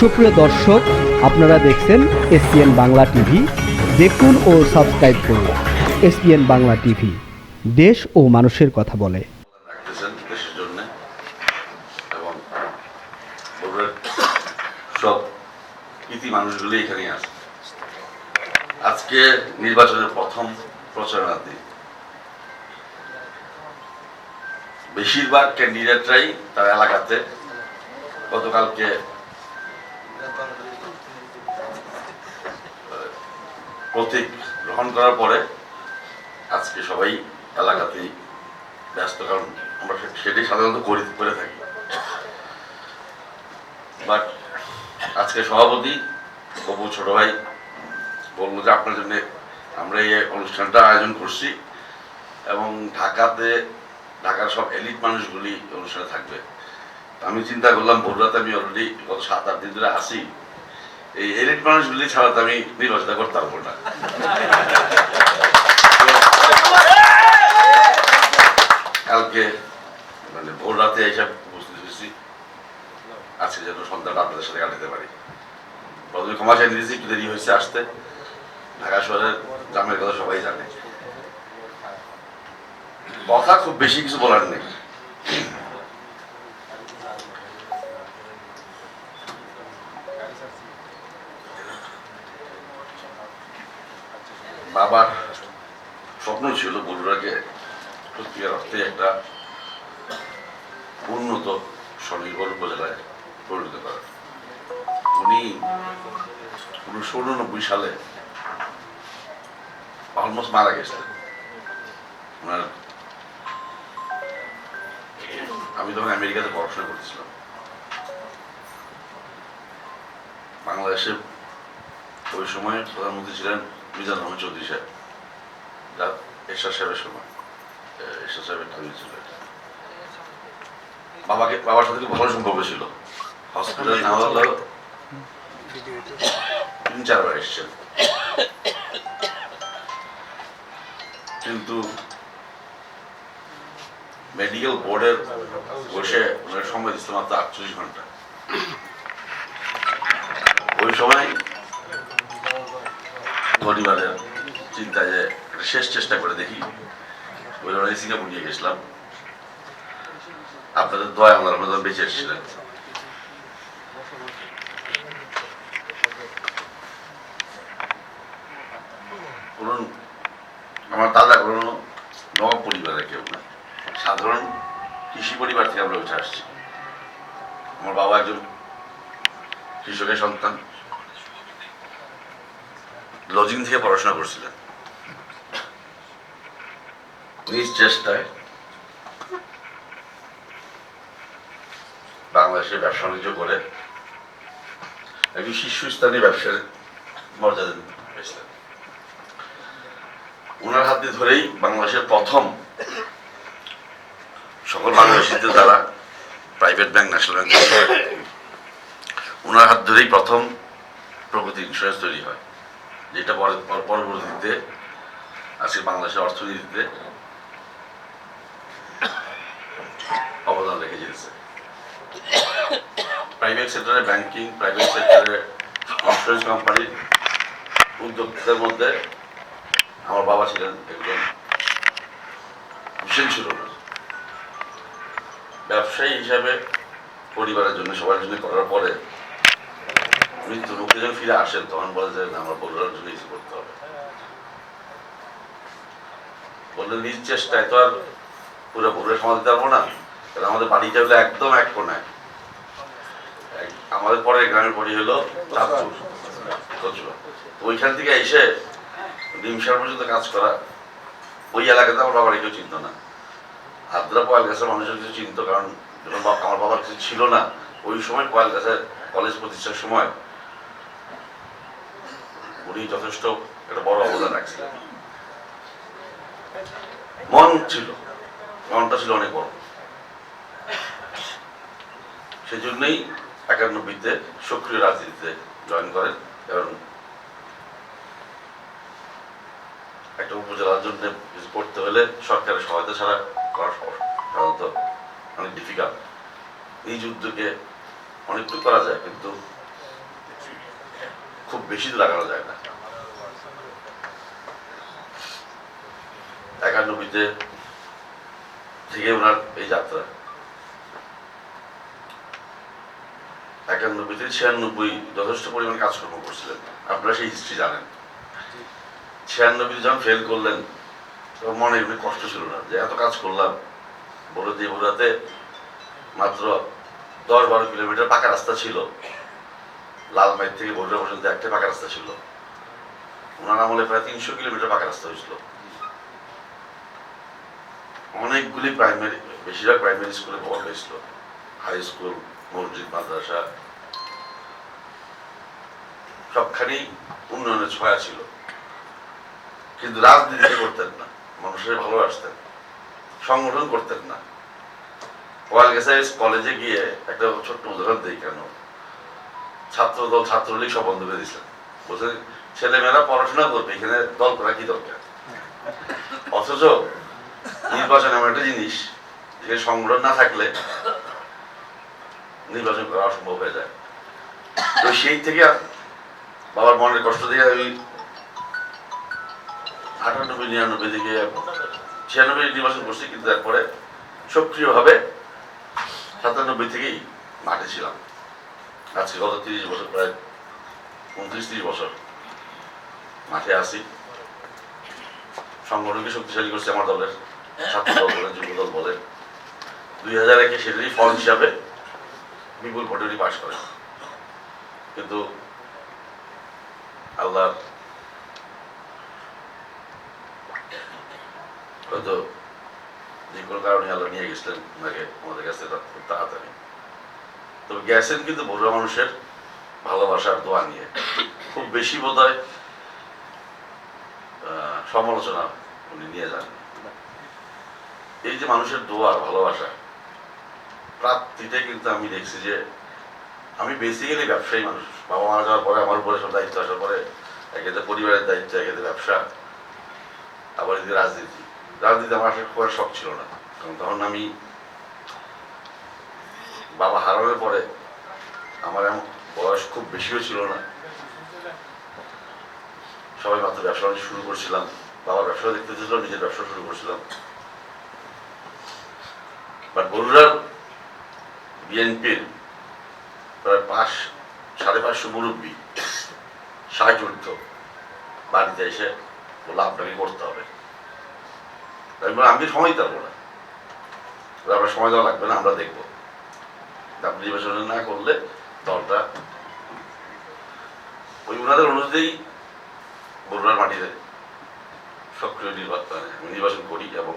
সুপ্রিয় দর্শক, আপনারা দেখছেন এসপিএন বাংলা টিভি। দেখুন ও সাবস্ক্রাইব করুন এসপিএন বাংলা টিভি। দেশ ও মানুষের কথা বলে। আজকে নির্বাচনের প্রথম প্রচারণা দিন বেশিরভাগ ক্যান্ডিডেটরাই তার এলাকাতে গতকালকে প্রতীক গ্রহণ করার পরে আজকে সবাই এলাকাতেই ব্যস্ত, কারণ আমরা সেটাই সাধারণত করি, করে থাকি। বাট আজকে সভাপতি বাবু ছোট ভাই বলল যে আপনার জন্য আমরা এই অনুষ্ঠানটা আয়োজন করছি এবং ঢাকাতে ঢাকার সব এলিট মানুষগুলি অনুষ্ঠানে থাকবে। আমি চিন্তা করলাম, ভোর রাতে আমি অলরেডি গত সাত, আট দিন ধরে আসি এই এলিট মানুষগুলি ছাড়া তো আমি নির্বাচন করতে পারব না। কালকে মানে ভোর রাতে এসে উপস্থিত হয়েছি। আজকে যেন সন্ধ্যাটা আপনাদের সাথে কাটাতে পারি। প্রথমে ক্ষমা চাই দিয়েছি একটু দেরি হয়েছে আসতে। ঢাকা শহরের গ্রামের কথা সবাই জানে। কথা খুব বেশি কিছু বলার নেই। বাবার স্বপ্ন ছিল বগুড়াকে সত্যিকার অর্থে একটা উন্নত স্বনির্ভর উপজেলায় পরিণত করা। উনি উনিশশো উননব্বই সালে অলমোস্ট মারা গেছেন। ওনার আমি তখন আমেরিকাতে পড়াশোনা করছিলাম বাংলাদেশে ওই সময় প্রধানমন্ত্রী ছিলেন মিজানুর রহমান চৌধুরী সাহেব। এরশাদ সাহেবের সময়। এরশাদ সাহেবের ছিল। বাবাকে, বাবার সাথে ভালো ছিল। হলো তিন চারবার এসছেন। কিন্তু মেডিকেল বোর্ডের বসে ওনার সময় দিচ্ছে মাত্র আটচল্লিশ ঘণ্টা। ওই সময় পরিবারের চিন্তা যে শেষ চেষ্টা করে দেখি। ওই সিঙ্গাপুর নিয়ে গেছিলাম। আপনাদের দয়া আমার বেঁচে এসেছিলেন কোনো আমার দাদা কোনো নবাব পরিবারের কেউ না সাধারণ কৃষি পরিবার থেকে আমরা উঠে আসছি আমার বাবা একজন কৃষকের সন্তান লজিং থেকে পড়াশোনা করছিলেন। নিজ চেষ্টায় বাংলাদেশে ব্যবসা বাণিজ্য করে একজন শীর্ষস্থানীয় ব্যবসার মর্যাদা পেয়েছিলেন। ওনার হাত ধরেই বাংলাদেশের প্রথম সকল বাংলাদেশিদের দ্বারা প্রাইভেট ব্যাংক ন্যাশনাল ব্যাংক ওনার হাত ধরেই প্রথম প্রগতি ইন্স্যুরেন্স তৈরি হয়। যেটা পরবর্তীতে আজকে বাংলাদেশের অর্থনীতিতে অবদান রেখে যেতেছে প্রাইভেট সেক্টরে ব্যাংকিং প্রাইভেট সেক্টরে ইন্স্যুরেন্স কোম্পানির উদ্যোক্তাদের মধ্যে আমার বাবা ছিলেন একজন ভীষণ ছিল ব্যবসায়ী হিসাবে পরিবারের জন্য, সবার জন্য করার পরে মৃত্যু মুখে যখন ফিরে আসেন, তখন বলে যে আমার পরিবারের জন্য কিছু করতে হবে। বললে, নিজ চেষ্টায় তো আর পুরো পুরো সমাজ পারব না। আমাদের বাড়িটা হলো একদম এক কোনায় আমাদের পরে গ্রামের বাড়ি হলো চাঁদপুর। ওইখান থেকে এসে ডিমসার পর্যন্ত কাজ করা। ওই এলাকাতে আমার বাবার কেউ চিনত না। হাতরা কয়েল গাছের মানুষের কিছু চিনত, কারণ আমার বাবার কিছু ছিল না। ওই সময় কয়েল গাছের কলেজ প্রতিষ্ঠার সময় উনি যথেষ্ট একটা বড় অবদান রাখছিলেন। মন ছিল, মনটা ছিল অনেক বড়। সেই জন্যই একানব্বইতে সক্রিয় রাজনীতিতে জয়েন করেন এবং একটা উপজেলার জন্য কিছু করতে হলে সরকারের সহায়তা ছাড়া করা সাধারণত অনেক ডিফিকাল্ট এই যুদ্ধকে অনেকটু করা যায়, কিন্তু খুব বেশি লাগানো যায় না। একানব্বইতে থেকে ওনার এই যাত্রা। একানব্বই থেকে ছিয়ানব্বই যথেষ্ট পরিমাণ কাজকর্ম করছিলেন। আপনারা সেই হিস্ট্রি জানেন। ছিয়ানব্বই যখন ফেল করলেন তখন মনে এমনি কষ্ট ছিল না যে এত কাজ করলাম। বলে দিয়ে বোরাতে মাত্র দশ বারো কিলোমিটার পাকা রাস্তা ছিল। লালমাই থেকে বগুড়া পর্যন্ত একটা পাকা রাস্তা ছিল। ওনার আমলে প্রায় তিনশো কিলোমিটার পাকা রাস্তা হয়েছিল। অনেকগুলি প্রাইমারি বেশিরভাগ প্রাইমারি স্কুলে ভবন হয়েছিল হাই স্কুল মসজিদ, মাদ্রাসা সবখানেই উন্নয়নের ছয়া ছিল। কিন্তু রাজনীতি করতেন না, মানুষের ভালোবাসতেন, সংগঠন করতেন না। ওয়াল কলেজে গিয়ে একটা ছোট্ট উদাহরণ দিই কেন? ছাত্র দল ছাত্রলীগ সব বন্ধ করে দিয়েছিলেন বলছেন ছেলেমেয়েরা পড়াশোনা করবে, এখানে দল করা কি দরকার? অথচ নির্বাচন এমন একটা জিনিস, যে সংগঠন না থাকলে নির্বাচন করা অসম্ভব হয়ে যায়। তো সেই থেকে বাবার মনের কষ্ট দিয়ে আমি আটানব্বই, নিরানব্বই দিকে ছিয়ানব্বই নির্বাচন করছি, কিন্তু তারপরে সক্রিয়ভাবে সাতানব্বই থেকেই মাঠে ছিলাম। আজকে গত তিরিশ বছর, প্রায় উনত্রিশ তিরিশ বছর মাঠে আসি সংগঠনকে শক্তিশালী করছে আমার দলের, ছাত্র দল বলেন যুব দল বলেন দুই হাজার একে সেটারই ফল হিসাবে বিপুল ভোটেরই পাশ করে কিন্তু আল্লাহর হয়তো যে কোনো কারণে আল্লাহ নিয়ে গেছিলেন, ওনাকে আমাদের কাছে তাড়াতাড়ি। তবে গেছেন কিন্তু বড় মানুষের ভালোবাসার দোয়া নিয়ে। খুব বেশি বোধ হয় সমালোচনা উনি নিয়ে যান। এই যে মানুষের দোয়া ভালোবাসা প্রাপ্তিতে কিন্তু আমি দেখছি যে আমি বেসিক্যালি ব্যবসায়ী মানুষ। বাবা মারা যাওয়ার পরে আমার উপরে সব দায়িত্ব আসার পরে একেতে পরিবারের দায়িত্ব একেতে ব্যবসা, আবার এদিকে রাজনীতি। রাজনীতি আমার আসলে খুব শখ ছিল না। কারণ তখন আমি বাবা হারানোর পরে আমার এমন বয়স খুব বেশিও ছিল না। সবাই মাত্র ব্যবসা শুরু করছিলাম, বাবার ব্যবসা দেখতে ছিল, নিজের ব্যবসা শুরু করছিলাম। বাট বগুড়ার বিএনপির প্রায় পাঁচ, সাড়ে পাঁচশো মুরব্বী ষাট ঊর্ধ্ব বাড়িতে এসে বলল, আপনাকে করতে হবে। আমি সময় দেবো না। আপনার সময় দেওয়া লাগবে না, আমরা দেখব। আপনি নির্বাচন না করলে দলটা ওই ওনাদের অনুযায়ী বগুড়ার মাটিতে সক্রিয় নির্বাচন নির্বাচন করি এবং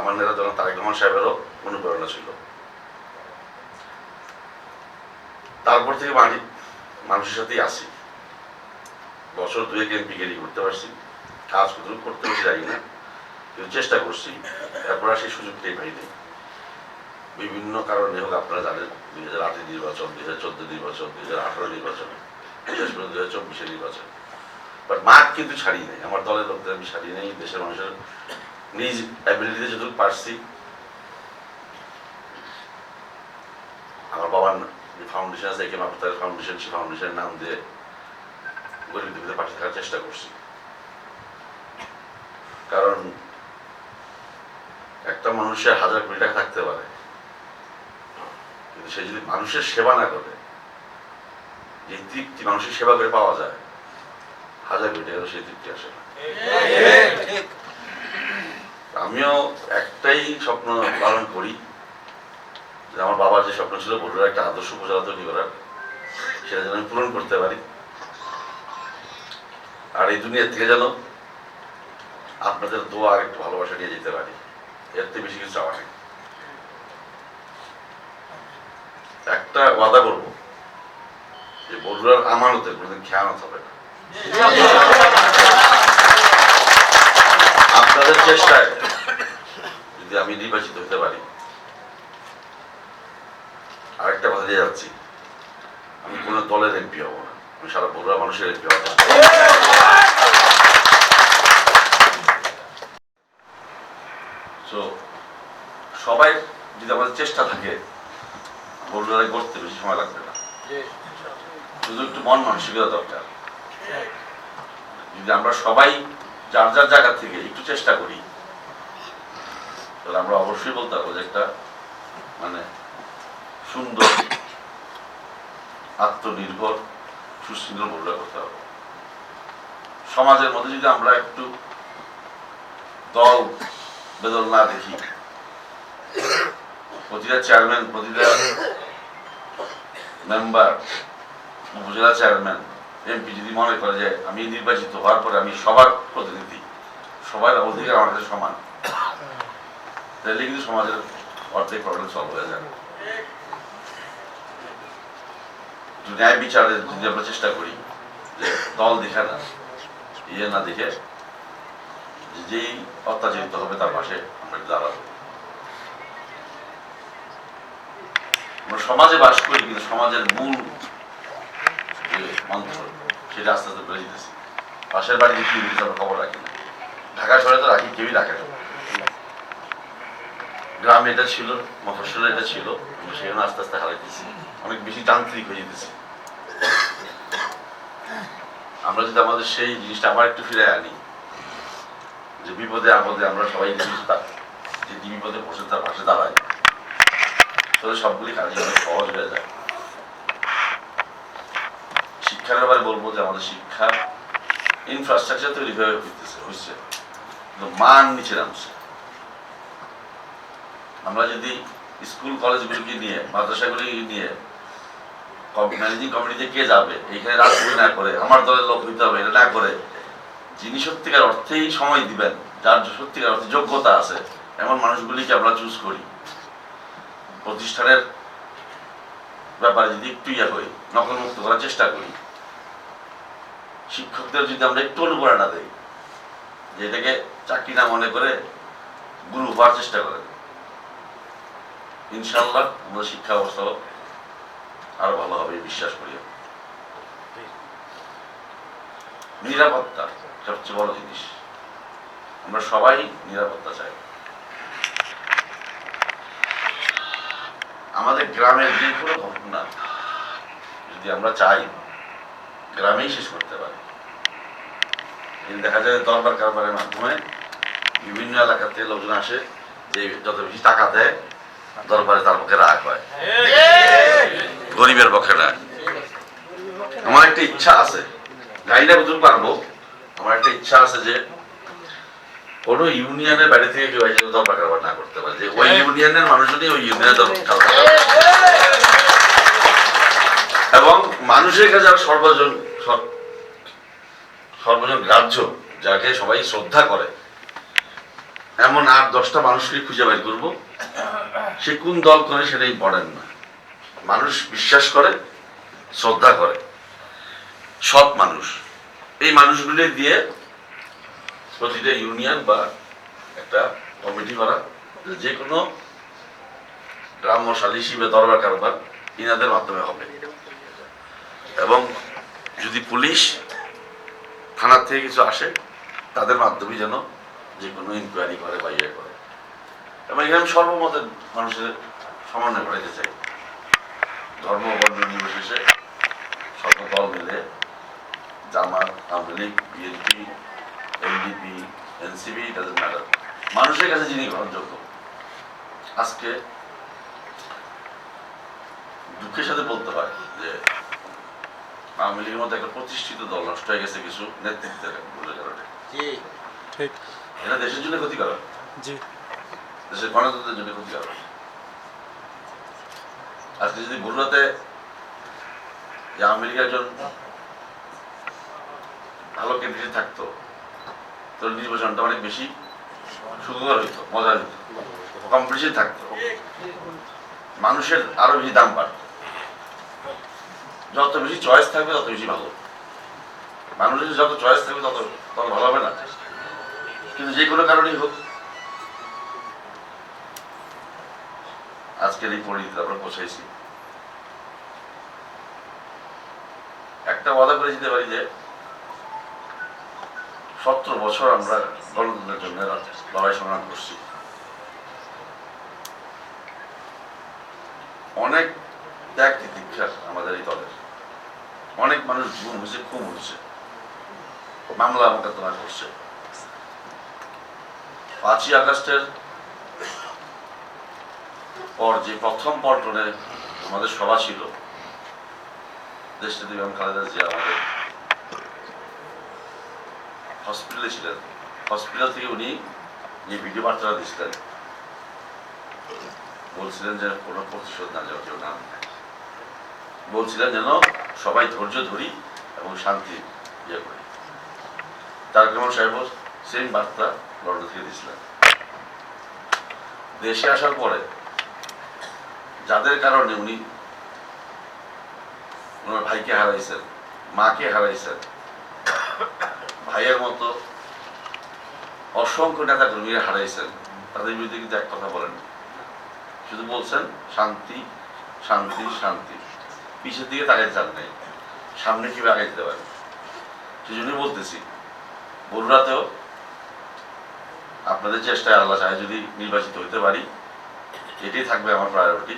আমার নেতা যখন তারেক রহমান সাহেবেরও অনুপ্রেরণা ছিল। তারপর থেকে মাটি, মানুষের সাথেই আসি বছর দুয়েক এমপি গেরি করতে পারছি কাজ করতে পারছি জানি না, কিন্তু চেষ্টা করছি তারপর আর সেই সুযোগটাই পাইনি বিভিন্ন কারণে হোক আপনারা জানেন, দুই হাজার আটের নির্বাচন, দুই হাজার চোদ্দ নির্বাচন, দুই হাজার আঠারো নির্বাচন শেষ পর্যন্ত দুই হাজার চব্বিশের নির্বাচন। বাট মাঠ কিন্তু ছাড়িয়ে নেই। আমার দলের লোকদের আমি ছাড়িয়ে নেই, দেশের মানুষের নিজ অ্যাবিলিটিতে যতটুকু পারছি। আমার বাবার যে ফাউন্ডেশন আছে একে মাপুতার ফাউন্ডেশন সেই ফাউন্ডেশনের নাম দিয়ে গরিব দুঃখীদের পাশে থাকার চেষ্টা করছি। কারণ একটা মানুষের হাজার কোটি টাকা থাকতে পারে কিন্তু সে যদি মানুষের সেবা না করে, যে তৃপ্তি মানুষের সেবা করে পাওয়া যায়, হাজার কোটি টাকা সেই তৃপ্তি আসে না। আমিও একটাই স্বপ্ন পালন করি, যে আমার বাবার যে স্বপ্ন ছিল বড়ুর একটা আদর্শ উপজেলা তৈরি করার। সেটা যেন আমি পূরণ করতে পারি। আর এই দুনিয়ার থেকে যেন আপনাদের দোয়া আর একটু ভালোবাসা নিয়ে যেতে পারি, এর থেকে বেশি কিছু চাওয়া নেই। একটা ওয়াদা করব। যে বড়ুয়ার আমানতে কোনোদিন খেয়ানত হবে না। আপনাদের চেষ্টায় যদি আমি নির্বাচিত হতে পারি, আরেকটা কথা দিয়ে যাচ্ছি। আমি কোনো দলের এমপি হব না। আমি সারা বড়ুয়া মানুষের এমপি হব সবাই যদি আমাদের চেষ্টা থাকে বড়ুয়ারে করতে বেশি সময় লাগবে না। শুধু একটু মন মানসিকতা দরকার। যদি আমরা সবাই যার যার জায়গা থেকে একটু চেষ্টা করি তাহলে আমরা অবশ্যই বলতে পারব যে একটা মানে সুন্দর আত্মনির্ভর সুশৃঙ্খল পরিবার করতে হবে সমাজের মধ্যে যদি আমরা একটু দল বেদল না দেখি প্রতিটা চেয়ারম্যান প্রতিটা মেম্বার, উপজেলা চেয়ারম্যান, এমপি যদি মনে করে যে আমি নির্বাচিত হওয়ার পরে আমি সবার প্রতিনিধি, সবার অধিকার আমার কাছে সমান, তাহলে কিন্তু সমাজের অর্ধেক প্রবলেম সলভ হয়ে যাবে। ন্যায় বিচারে যদি আমরা চেষ্টা করি যে দল দেখে না ইয়ে না দেখে, যেই অত্যাচারিত হবে তার পাশে আমরা দাঁড়াবো। আমরা সমাজে বাস করি, কিন্তু সমাজের মূল মন্ত্র সেটা আস্তে আস্তে বেড়ে যেতেছে। পাশের বাড়িতে কি আমরা খবর রাখি না। ঢাকা শহরে তো রাখি, কেউই রাখে না। গ্রামে এটা ছিল, মফস্বলে এটা ছিল, আমরা সেখানে আস্তে আস্তে হারাইতেছি। অনেক বেশি তান্ত্রিক হয়ে যেতেছে। আমরা যদি আমাদের সেই জিনিসটা আবার একটু ফিরে আনি, যে বিপদে আপদে আমরা সবাই যে বিপদে বসে তার পাশে দাঁড়াই তাহলে সবগুলি কাজে অনেক সহজ হয়ে যায়। শিক্ষার ব্যাপারে বলব যে আমাদের শিক্ষা ইনফ্রাস্ট্রাকচার তৈরি হয়ে হইতেছে হচ্ছে কিন্তু মান নিচে নামছে। আমরা যদি স্কুল কলেজগুলিকে নিয়ে মাদ্রাসাগুলিকে নিয়ে ম্যানেজিং কমিটিতে কে যাবে এখানে রাজনীতি না করে, আমার দলের লোক হইতে হবে, এটা না করে, যিনি সত্যিকার অর্থেই সময় দিবেন, যার সত্যিকার অর্থে যোগ্যতা আছে, এমন মানুষগুলিকে আমরা চুজ করি। প্রতিষ্ঠানের ব্যাপারে যদি একটু ইয়ে হই নকলমুক্ত করার চেষ্টা করি, শিক্ষকদের যদি আমরা একটু অনুপ্রেরণা দেই, যে এটাকে চাকরি না মনে করে গুরু হওয়ার চেষ্টা করেন ইনশাল্লাহ আমাদের শিক্ষা ব্যবস্থা আরও ভালো হবে, বিশ্বাস করি নিরাপত্তা সবচেয়ে বড় জিনিস। আমরা সবাই নিরাপত্তা চাই। আমাদের গ্রামের যে কোনো ঘটনা যদি আমরা চাই, গ্রামেই শেষ করতে পারি। কিন্তু দেখা যায় দরবার কারবারের মাধ্যমে বিভিন্ন এলাকা থেকে লোকজন আসে, যে যত বেশি টাকা দেয়, দরবারে তার পক্ষে রাগ হয়। গরিবের পক্ষে না। আমার একটা ইচ্ছা আছে। না বুঝতে পারব। আমার একটা ইচ্ছা আছে যে কোন ইউনিয়নের বাইরে থেকে কেউ এসে কারবার না করতে পারে। যে ওই ইউনিয়নের মানুষজনই ওই ইউনিয়নের দরবার এবং মানুষের কাছে আর সর্বজন সর্বজন গ্রাহ্য যাকে সবাই শ্রদ্ধা করে। এমন আট দশটা মানুষকে খুঁজে বের করব। সে কোন দল করে সেটা ইম্পর্টেন্ট না। মানুষ বিশ্বাস করে শ্রদ্ধা করে। সৎ মানুষ। এই মানুষগুলি দিয়ে প্রতিটা ইউনিয়ন বা একটা কমিটি করা যে কোনো গ্রাম্য সালিসি বা দরবার কারবার ইনাদের মাধ্যমে হবে। এবং যদি পুলিশ থানার থেকে কিছু আসে, তাদের মাধ্যমে যেন যে কোনো ইনকোয়ারি করে বা ইয়ে করে। এবং এখানে সর্বমতের মানুষের সমন্বয় করাইতে চাই। ধর্ম, বর্ণ, নির্বিশেষে সর্বদল মিলে Jamaat, Awami League, BNP NDP NCP doesn't matter মানুষের কাছে যিনি গ্রহণযোগ্য আজকে দুঃখের সাথে বলতে হয় যে আওয়ামী লীগের মধ্যে একটা প্রতিষ্ঠিত দল নষ্ট হয়ে গেছে কিছু নেতৃত্বের ভুলের কারণে। ঠিক। এটা দেশের জন্য ক্ষতিকারক? জি। দেশের গণতন্ত্রের জন্য ক্ষতিকারক? আজকে যদি ভুলরাতে যে আওয়ামী লীগের একজন ভালো ক্যান্ডিডেট থাকতো তো নির্বাচনটা অনেক বেশি সুখকর হইতো, মজা হইতো। কম্পিটিশন থাকতো। মানুষের আরও বেশি দাম যত বেশি চয়েস থাকবে, তত বেশি ভালো। মানুষের যত চয়েস থাকবে, তত তত ভালো হবে না। কিন্তু যে কোনো কারণেই হোক। আজকের এই পরিণতিতে আমরা পৌঁছাইছি। একটা ওয়াদা করে যেতে পারি যে সতেরো বছর আমরা গণতন্ত্রের জন্য লড়াই সংগ্রাম করছি। অনেক ত্যাগ তিতিক্ষা আমাদের এই দলের। অনেক মানুষ গুম হয়েছে, খুন হয়েছে। মামলা মোকদ্দমা করছে। পাঁচই আগস্টের পর যে প্রথম পল্টনে আমাদের সভা ছিল দেশনেত্রী দিবেন খালেদা জিয়া আমাদের হসপিটালে ছিলেন। হসপিটাল থেকে উনি যে ভিডিও বার্তাটা দিচ্ছিলেন বলছিলেন যে কোনো প্রতিশোধ না যাওয়া কেউ না বলছিলেন যেন সবাই ধৈর্য ধরি এবং শান্তি ইয়ে করি। তার রহমান সাহেব সেম বার্তা লন্ডন থেকে দিয়েছিলেন। দেশে আসার পরে যাদের কারণে উনি ওনার ভাইকে হারাইছেন, মাকে হারাইছেন ভাইয়ের মতো অসংখ্য নেতা কর্মীরা হারাইছেন। তাদের বিরুদ্ধে কিন্তু এক কথা বলেন। শুধু বলছেন, শান্তি শান্তি শান্তি। পিছের দিকে তাকাই চান নেই। সামনে কীভাবে আগে যেতে পারে সেই জন্যই বলতেছি বরুড়াতেও আপনাদের চেষ্টায় আল্লাহ চায় যদি নির্বাচিত হইতে পারি এটাই থাকবে আমার প্রায়োরিটি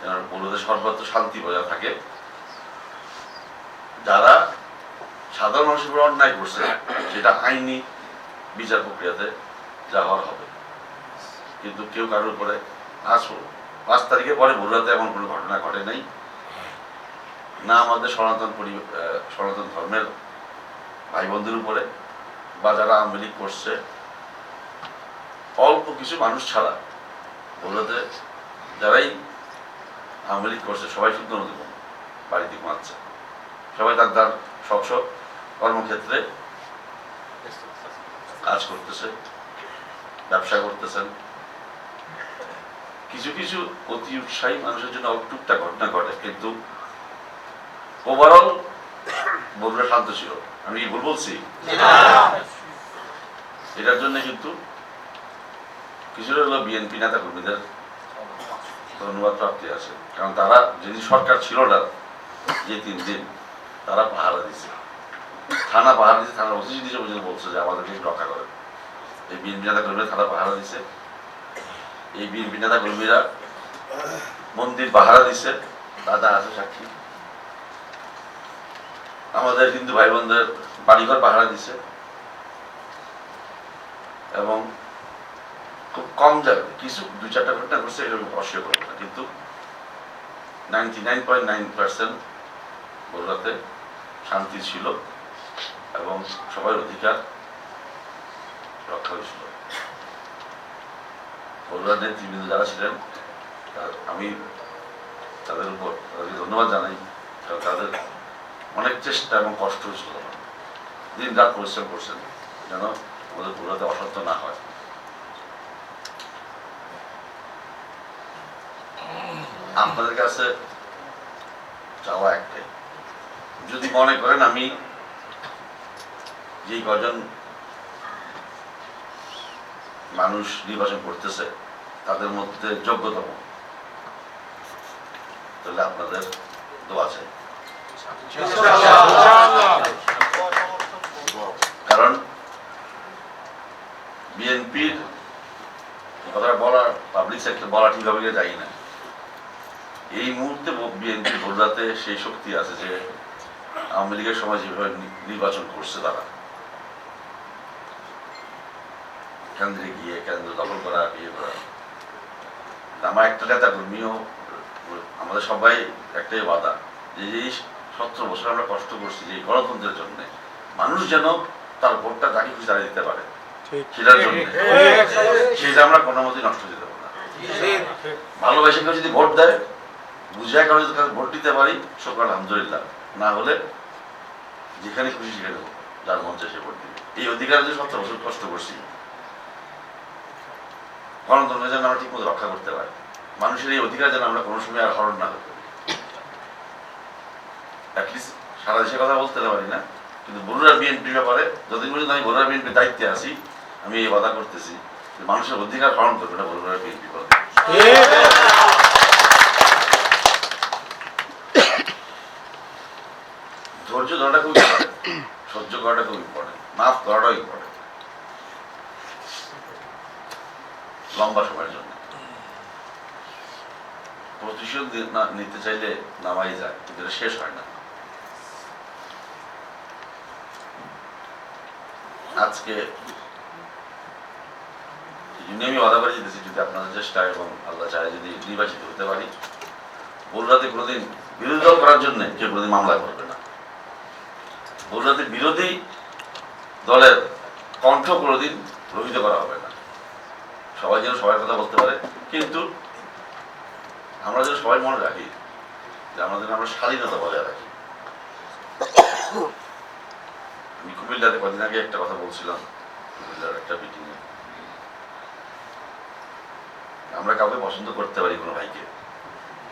যেন বরুড়াতে সর্বত্র শান্তি বজায় থাকে। যারা সাধারণ মানুষের উপর অন্যায় করছে, সেটা আইনি বিচার প্রক্রিয়াতে যা হওয়ার হবে। কিন্তু কেউ কারোর উপরে আজ পাঁচ তারিখের পরে বরুড়াতে এমন কোনো ঘটনা ঘটে নাই। না আমাদের সনাতন পরি সনাতন ধর্মের ভাই বোনদের উপরে বা যারা আওয়ামী লীগ করছে, অল্প কিছু মানুষ ছাড়া বলতে যারাই আওয়ামী লীগ করছে, সবাই শুদ্ধ নদী বাড়িতে ঘুমাচ্ছে। সবাই তার তার সব কর্মক্ষেত্রে কাজ করতেছে ব্যবসা করতেছেন। কিছু কিছু অতি উৎসাহী মানুষের জন্য টুকটা ঘটনা ঘটে কিন্তু ওভারঅল বগুড়া শান্ত ছিল। আমি কি ভুল বলছি? এটার জন্য কিন্তু কিছুটা হলো বিএনপি নেতা কর্মীদের ধন্যবাদ প্রাপ্তি আছে। কারণ তারা যদি সরকার ছিল না যে তিন দিন তারা পাহারা দিচ্ছে থানা পাহারা দিচ্ছে থানার ওসি দিচ্ছে পর্যন্ত বলছে যে আমাদেরকে রক্ষা করে। এই বিএনপি নেতা কর্মীরা থানা পাহারা দিচ্ছে এই বিএনপি নেতা কর্মীরা মন্দির পাহারা দিচ্ছে দাদা আছে সাক্ষী। আমাদের হিন্দু ভাই বোনদের বাড়িঘর পাহারা দিচ্ছে এবং খুব কম যাবে কিছু, দুই চারটা ঘটনা ঘটছে এরকম অস্বীকার করব না। কিন্তু ninety nine point nine percent বগুড়াতে শান্তি ছিল। এবং সবার অধিকার রক্ষা হয়েছিল। বগুড়ার নেতৃবৃন্দ যারা ছিলেন আমি তাদের উপর তাদেরকে ধন্যবাদ জানাই, কারণ তাদের অনেক চেষ্টা এবং কষ্ট হয়েছিল। দিন রাত পরিশ্রম করছেন যেন আমাদের বগুড়াতে অসত্য না হয়। আপনাদের কাছে চাওয়া একটাই। যদি মনে করেন আমি যেই কজন মানুষ নির্বাচন করতেছে, তাদের মধ্যে যোগ্যতম। তাহলে আপনাদের দোয়া চাই। কারণ বিএনপির কথা বলা পাবলিক সেক্টর বলা ঠিকভাবে যাই না। এই মুহূর্তে বিএনপি বগুড়াতে সেই শক্তি আছে যে আওয়ামী লীগের সময় যেভাবে নির্বাচন করছে তারা। কেন্দ্রে গিয়ে কেন্দ্র দখল করা ইয়ে করা আমার একটা নেতা ধর্মীয় আমাদের সবাই একটাই বাধা যে এই সতেরো বছর আমরা কষ্ট করছি যে গণতন্ত্রের জন্য মানুষ যেন তার ভোটটা যাকে খুশি দাঁড়িয়ে দিতে পারে সেটার জন্য সেটা আমরা কোনো মতেই নষ্ট হতে দেবো না ভালোবাসে কেউ যদি ভোট দেয় বুঝে কারও যদি কাছে ভোট দিতে পারি সকল আলহামদুলিল্লাহ না হলে যেখানে খুশি সেখানে হোক, যার মঞ্চে সে ভোট দিবে এই অধিকার যে সত্তর বছর কষ্ট করছি গণতন্ত্র যেন আমরা ঠিক মতো রক্ষা করতে পারি। মানুষের এই অধিকার যেন আমরা কোনো সময় আর হরণ না করতে সারা দেশের কথা বলতে পারি না, কিন্তু বরুড়া বিএনপির ব্যাপারে যতদিন পর্যন্ত আমি বরুড়া বিএনপির দায়িত্বে আছি, আমি এই বাধা করতেছি মানুষের অধিকার হরণ করবে না বরুড়া বিএনপি করে ধৈর্য ধরাটা খুব ইম্পর্টেন্ট সহ্য করাটা খুব ইম্পর্টেন্ট মাফ করাটাও ইম্পর্টেন্ট লম্বা সময়ের জন্য। প্রতিশোধ নিতে চাইলে নামাই যায়, কিন্তু এটা শেষ হয় না। আজকে জন্য আমি অদা করে যেতেছি যদি আপনাদের চেষ্টা এবং আল্লাহ চায় যদি নির্বাচিত হতে পারি বোলরাতে কোনোদিন বিরোধী দল করার জন্য কেউ কোনোদিন মামলা করবে না। বোলরাতে বিরোধী দলের কণ্ঠ কোনোদিন রহিত করা হবে সবাই যেন সবার কথা বলতে পারে, কিন্তু আমরা যেন সবাই মনে রাখি যে আমাদের আমরা স্বাধীনতা বজায় রাখি। আমি কুমিল্লাতে কদিন আগে একটা কথা বলছিলাম, কুমিল্লার একটা মিটিংয়ে আমরা কাউকে পছন্দ করতে পারি কোনো ভাইকে।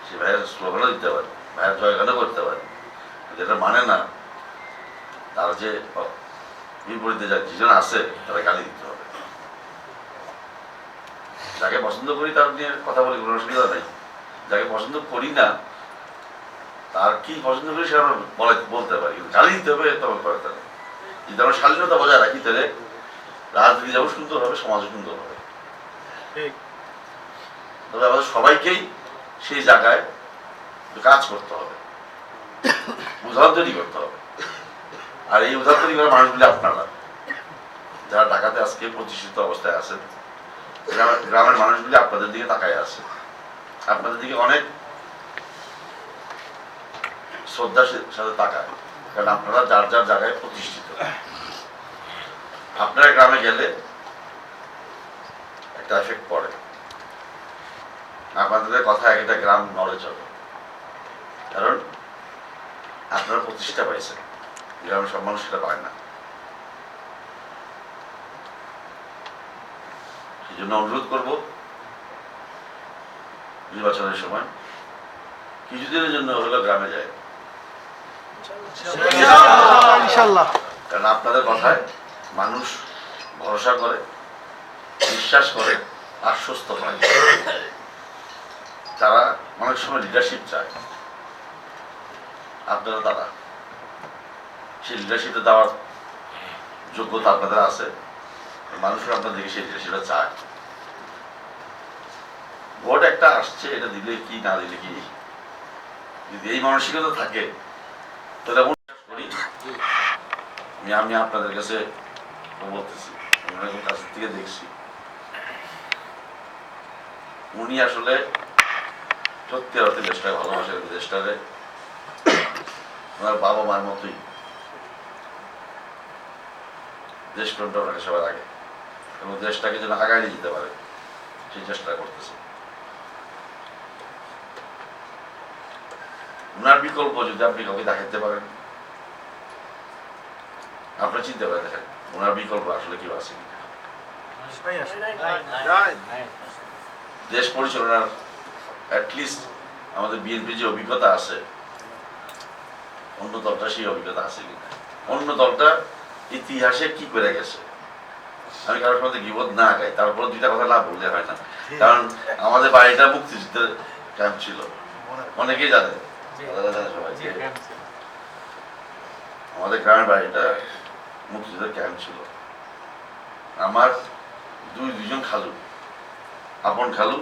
সে ভাইয়ের স্লোগানও দিতে পারি, ভাইয়ের জয়গানও করতে পারি। যেটা মানে না, তার যে বিপরীতে যা যেজন আছে, তারা গালি দিতে হবে। যাকে পছন্দ করি তার নিয়ে কথা বলি কোনো অসুবিধা নেই। যাকে পছন্দ করি না তার কি পছন্দ করি সে আমরা বলে বলতে পারি। কিন্তু গালি দিতে হবে তবে করে তারা যদি আমরা শালীনতা বজায় রাখি তাহলে রাজনীতি যেমন সুন্দর হবে সমাজও সুন্দর হবে। তবে আমাদের সবাইকেই সেই জায়গায় কাজ করতে হবে। উদাহরণ তৈরি করতে হবে। আর এই উদাহরণ তৈরি করা মানুষগুলি আপনারা। যারা ঢাকাতে আজকে প্রতিষ্ঠিত অবস্থায় আছেন গ্রামের- মানুষগুলি আপনাদের দিকে তাকায় আছে। আপনাদের দিকে অনেক শ্রদ্ধার সাথে তাকায়। কারণ আপনারা যার যার জায়গায় প্রতিষ্ঠিত। আপনারা গ্রামে গেলে একটা এফেক্ট পড়ে। আপনাদের কথা এক একটা গ্রাম নড়ে চলে কারণ আপনারা প্রতিষ্ঠা পাইছেন। গ্রামের সব মানুষ সেটা পায় না। জন্য অনুরোধ করব নির্বাচনের সময় কিছুদিনের জন্য হলো গ্রামে যায়। কারণ আপনাদের কথায় মানুষ ভরসা করে বিশ্বাস করে আশ্বস্ত হয়। তারা অনেক সময় লিডারশিপ চায়। আপনারা তারা। সেই লিডারশিপটা দেওয়ার যোগ্যতা আপনাদের আছে। মানুষের আপনাদেরকে সেই লিডারশিপটা চায়। ভোট একটা আসছে এটা দিলে কি না দিলে কি? যদি এই মানসিকতা থাকে তাহলে আমি আমি আপনাদের কাছে বলতেছি আমি ওনাকে কাছের থেকে দেখছি। উনি আসলে সত্যি অর্থে দেশটাকে ভালোবাসেন দেশটাকে ওনার বাবা মার মতোই। দেশ প্রেমটা ওনাকে সবার আগে। এবং দেশটাকে যেন আগায় নিয়ে যেতে পারে সেই চেষ্টা করতেছে। ওনার বিকল্প যদি আপনি কাউকে দেখাতে পারেন আপনার চিন্তা করে দেখেন ওনার বিকল্প আসলে কি আছে দেশ পরিচালনার অ্যাটলিস্ট আমাদের বিএনপি যে অভিজ্ঞতা আছে অন্য দলটা সেই অভিজ্ঞতা আছে কিনা। অন্য দলটা ইতিহাসে কি করে গেছে? আমি কারোর সাথে গিবোধ না গাই তারপর দুইটা কথা লাভ বললে হয় না। কারণ আমাদের বাড়িটা মুক্তিযুদ্ধের ক্যাম্প ছিল। অনেকেই জানে আমাদের গ্রামের বাড়িটা মুক্তিযুদ্ধের ক্যাম্প ছিল। আমার দুই দুজন খালু। আপন খালু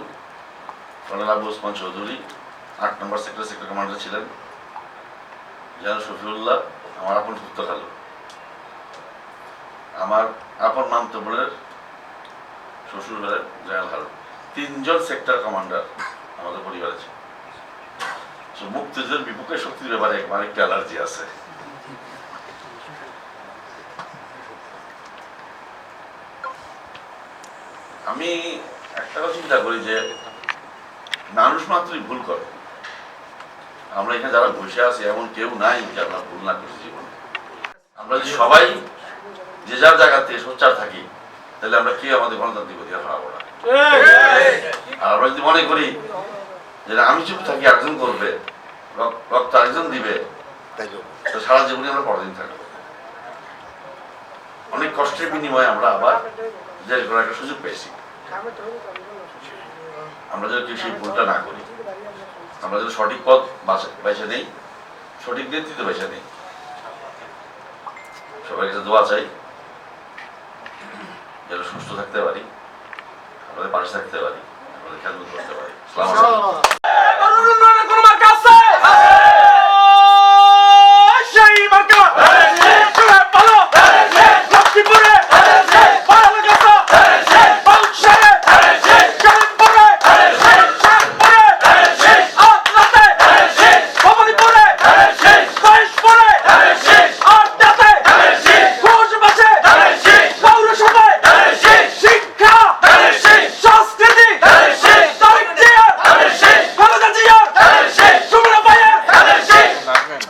কর্নেল আবু ওসমান চৌধুরী আট নম্বর সেক্টর সেক্টর কমান্ডার ছিলেন। যেন শফিউল্লাহ আমার আপন সুপ্ত খালু। আমার আপন মামতো বোনের শ্বশুর হলেন জয়াল খালু। তিনজন সেক্টর কমান্ডার আমাদের পরিবারে ছিল। মুক্তিযুদ্ধের বিপক্ষে শক্তির ব্যাপারে আমার একটু অ্যালার্জি আছে। আমি একটা কথা চিন্তা করি যে মানুষ মাত্রই ভুল করে। আমরা এখানে যারা বসে আছি এমন কেউ নাই যে আমরা ভুল না করছি জীবনে। আমরা যদি সবাই যে যার জায়গা থেকে সোচ্চার থাকি তাহলে আমরা কেউ আমাদের গণতান্ত্রিক অধিকার হারাবো না? আর আমরা যদি মনে করি যে আমি চুপ থাকি একজন করবে রক- রক্ত আরেকজন দিবে। তো। সারা জীবনে আমরা পরদিন থাকব। অনেক কষ্টের বিনিময়ে আমরা আবার দেশ গড়ার একটা সুযোগ পেয়েছি। আমরা যদি সেই ভুলটা না করি। আমরা যদি সঠিক পথ বাছে নেই। সঠিক নেতৃত্ব বেছে নেই। সবার কাছে দোয়া চাই। যেন সুস্থ থাকতে পারি। আমাদের পাশে থাকতে পারি। আমাদের খেয়াল করতে পারি। Bangun.